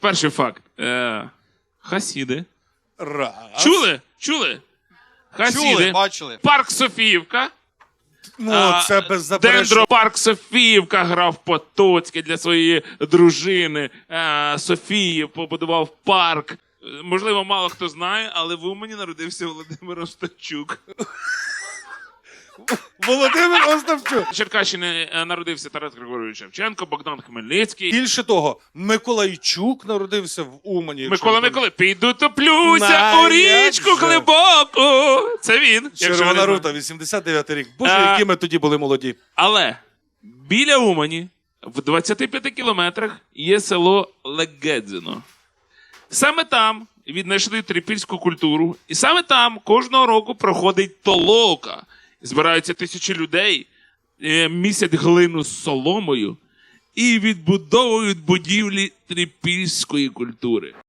Перший факт. Е, хасіди. Раз. Чули? Чули? Хасіди. Чули, бачили. Парк Софіївка. Ну, А, це беззаперечно. Дендропарк Софіївка грав Потоцький для своєї дружини. Е, Софії побудував парк. Е, Можливо, мало хто знає, але в Умані народився Володимир Остапчук. Володимир Остапчук. В Черкащині е, народився Тарас Григорович Шевченко, Богдан Хмельницький. Більше того, Миколайчук народився в Умані. якщо Микола ви Миколи, піду топлюся На, у річку як же. глибоку. Це він. якщо ви не Червона знаєте. рута, 89 рік. Боже, А- які ми тоді були молоді. Але біля Умані, в 25 кілометрах, є село Легедзино. Саме там віднайшли трипільську культуру, і саме там кожного року проходить толока. Збираються тисячі людей, е, місять глину з соломою і відбудовують будівлі трипільської культури.